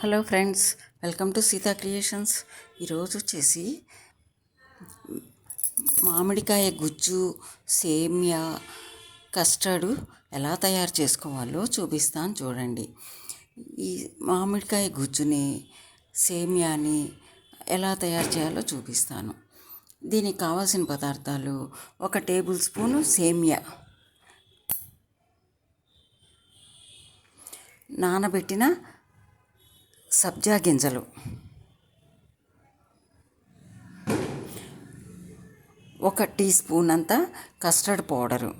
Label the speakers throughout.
Speaker 1: Hello friends welcome to Sita creations. ఈరోజు వచ్చేసి మామిడికాయ గుజ్జు సేమియా కస్టర్డ్ ఎలా తయారు చేసుకోవాలో చూపిస్తాను చూడండి. ఈ మామిడికాయ గుజ్జుని సేమియాని ఎలా తయారు చేయాలో చూపిస్తాను. దీనికి కావాల్సిన పదార్థాలు ఒక టేబుల్ స్పూను సేమియా నానబెట్టిన సబ్జా గింజలు. ఒక టీ స్పూన్ అంత కస్టర్డ్ పౌడరు.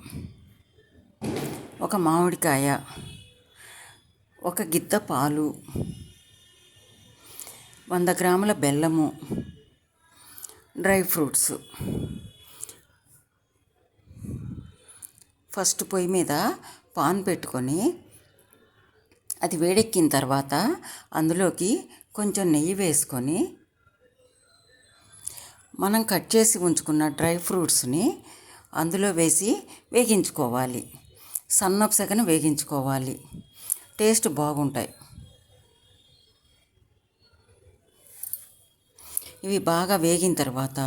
Speaker 1: ఒక మామిడికాయ. ఒక గిద్ద పాలు. వంద గ్రాముల బెల్లము. Dry fruits. ఫస్ట్ పొయ్యి మీద పాన్ పెట్టుకొని అది వేడెక్కిన తర్వాత అందులోకి కొంచెం నెయ్యి వేసుకొని మనం కట్ చేసి ఉంచుకున్న డ్రై ఫ్రూట్స్ని అందులో వేసి వేగించుకోవాలి. సన్నపు సెకను వేగించుకోవాలి. టేస్ట్ బాగుంటాయి. ఇవి బాగా వేగిన తర్వాత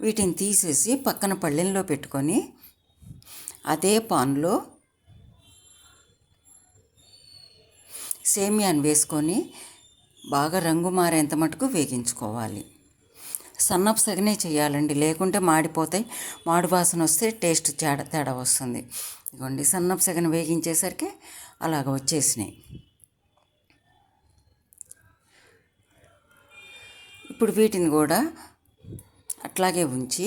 Speaker 1: వీటిని తీసేసి పక్కన పళ్ళెంలో పెట్టుకొని అదే పాన్లో సేమియాను వేసుకొని బాగా రంగు మారేంత మటుకు వేగించుకోవాలి. సన్నపు సగనే చేయాలండి. లేకుంటే మాడిపోతాయి. మాడి వాసన వస్తే టేస్ట్ తేడా తేడా వస్తుంది. ఇదిగోండి సన్నపు సగన వేగించేసరికి అలాగ వచ్చేసినాయి. ఇప్పుడు వీటిని కూడా అట్లాగే ఉంచి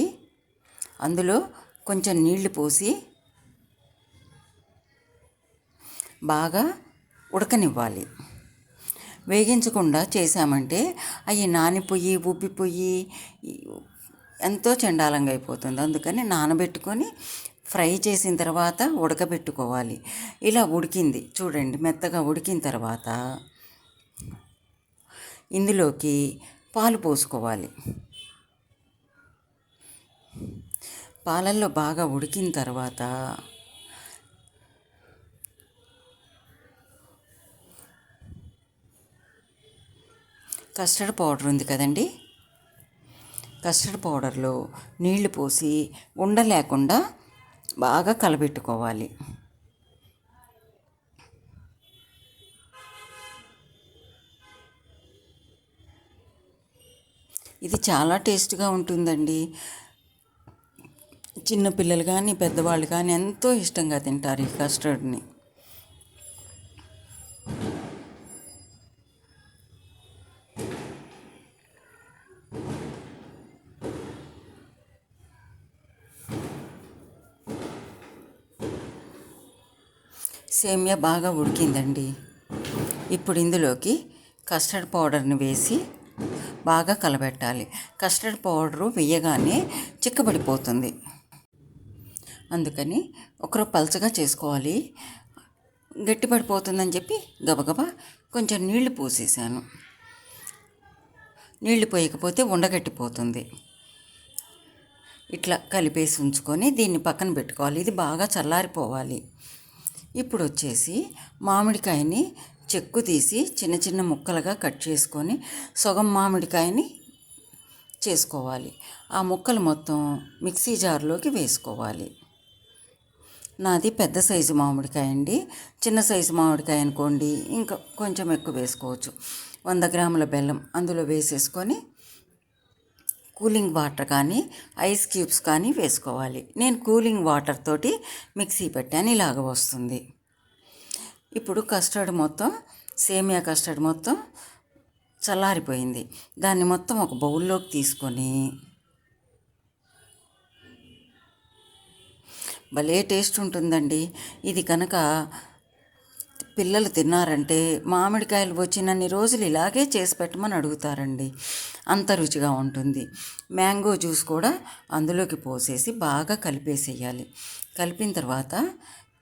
Speaker 1: అందులో కొంచెం నీళ్ళు పోసి బాగా ఉడకనివ్వాలి. వేగించకుండా చేసామంటే అవి నానిపోయి ఉబ్బిపోయి ఎంతో చండాలంగా అయిపోతుంది. అందుకని నానబెట్టుకొని ఫ్రై చేసిన తర్వాత ఉడకబెట్టుకోవాలి. ఇలా ఉడికింది. చూడండి మెత్తగా ఉడికిన తర్వాత ఇందులోకి పాలు పోసుకోవాలి. పాలల్లో బాగా ఉడికిన తర్వాత కస్టర్డ్ పౌడర్ ఉంది కదండి? కస్టర్డ్ పౌడర్లో నీళ్ళు పోసి ఉండ లేకుండా బాగా కలబెట్టుకోవాలి. ఇది చాలా టేస్ట్గా ఉంటుందండి. చిన్నపిల్లలు కానీ పెద్దవాళ్ళు కానీ ఎంతో ఇష్టంగా తింటారు ఈ కస్టర్డ్ని. సేమియా బాగా ఉడికిందండి. ఇప్పుడు ఇందులోకి కస్టర్డ్ పౌడర్ని వేసి బాగా కలబెట్టాలి. కస్టర్డ్ పౌడరు వేయగానే చిక్కబడిపోతుంది. అందుకని ఒకరు పలచగా చేసుకోవాలి. గట్టిపడిపోతుందని చెప్పి గబగబా కొంచెం నీళ్ళు పోసేసాను. నీళ్ళు పోయకపోతే ఉండగట్టిపోతుంది. ఇట్లా కలిపేసి ఉంచుకొని దీన్ని పక్కన పెట్టుకోవాలి. ఇది బాగా చల్లారిపోవాలి. ఇప్పుడు వచ్చేసి మామిడికాయని చెక్కు తీసి చిన్న చిన్న ముక్కలుగా కట్ చేసుకొని సగం మామిడికాయని చేసుకోవాలి. ఆ ముక్కలు మొత్తం మిక్సీ జార్లోకి వేసుకోవాలి. నాది పెద్ద సైజు మామిడికాయ అండి. చిన్న సైజు మామిడికాయ అనుకోండి ఇంకా కొంచెం ఎక్కువ వేసుకోవచ్చు. వంద గ్రాముల బెల్లం అందులో వేసేసుకొని కూలింగ్ వాటర్ కానీ ఐస్ క్యూబ్స్ కానీ వేసుకోవాలి. నేను కూలింగ్ వాటర్ తోటి మిక్సీ పెట్టాను ఇలాగ వస్తుంది. ఇప్పుడు కస్టర్డ్ మొత్తం సేమియా కస్టర్డ్ మొత్తం చల్లారిపోయింది. దాన్ని మొత్తం ఒక బౌల్లోకి తీసుకొని భలే టేస్ట్ ఉంటుందండి. ఇది కనుక పిల్లలు తిన్నారంటే మామిడికాయలు వచ్చినన్ని రోజులు ఇలాగే చేసి పెట్టమని అడుగుతారండి. అంత రుచిగా ఉంటుంది. మ్యాంగో జ్యూస్ కూడా అందులోకి పోసేసి బాగా కలిపేసేయాలి. కలిపిన తర్వాత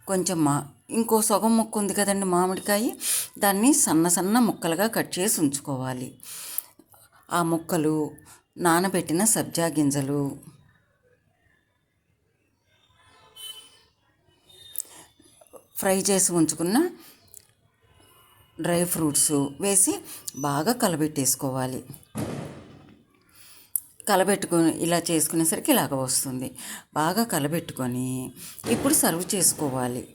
Speaker 1: కొంచెం మా ఇంకో సగం ముక్క ఉంది కదండి మామిడికాయ దాన్ని సన్న సన్న ముక్కలుగా కట్ చేసి ఉంచుకోవాలి. ఆ ముక్కలు నానబెట్టిన సబ్జా గింజలు ఫ్రై చేసి ఉంచుకున్న డ్రై ఫ్రూట్స్ వేసి బాగా కలబెట్టేసుకోవాలి. కలబెట్టుకొని ఇలా చేసుకునేసరికి ఇలాగ వస్తుంది. బాగా కలబెట్టుకొని ఇప్పుడు సర్వ్ చేసుకోవాలి.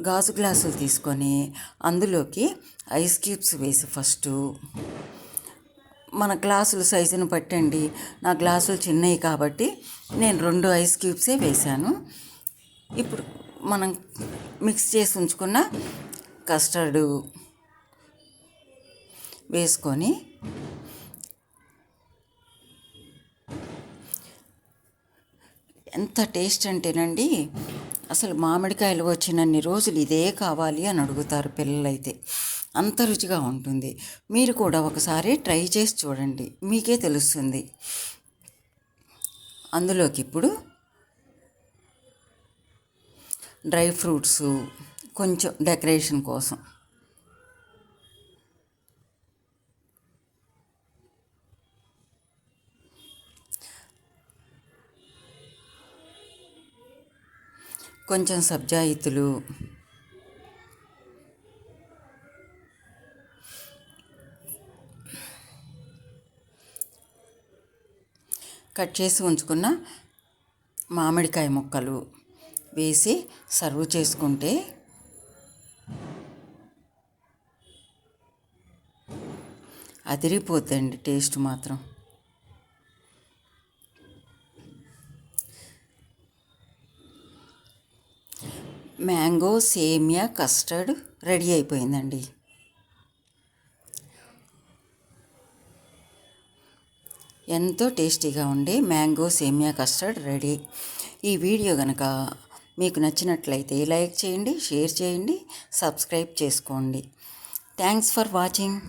Speaker 1: గాజు గ్లాసులు తీసుకొని అందులోకి ఐస్ క్యూబ్స్ వేసి ఫస్ట్. మన గ్లాసుల సైజును పట్టండి నా గ్లాసులు చిన్నవి కాబట్టి నేను రెండు ఐస్ క్యూబ్సే వేశాను. ఇప్పుడు మనం మిక్స్ చేసి ఉంచుకున్న కస్టర్డు వేసుకొని ఎంత టేస్ట్ అంటేనండి అసలు మామిడికాయలు వచ్చినన్ని రోజులు ఇదే కావాలి అని అడుగుతారు పిల్లలైతే. అంత రుచిగా ఉంటుంది. మీరు కూడా ఒకసారి ట్రై చేసి చూడండి. మీకే తెలుస్తుంది. అందులోకి ఇప్పుడు డ్రై ఫ్రూట్స్ కొంచెం డెకరేషన్ కోసం. కొంచెం సబ్జాయితులు. కట్ చేసి ఉంచుకున్న మామిడికాయ ముక్కలు వేసి సర్వ్ చేసుకుంటే అదిరిపోద్దండి టేస్ట్ మాత్రం. మ్యాంగో సేమియా కస్టర్డ్ రెడీ అయిపోయిందండి. ఎంతో టేస్టీగా ఉండే మ్యాంగో సేమియా కస్టర్డ్ రెడీ. ఈ వీడియో కనుక మీకు నచ్చినట్లయితే లైక్ చేయండి షేర్ చేయండి సబ్స్క్రైబ్ చేసుకోండి. Thanks for watching.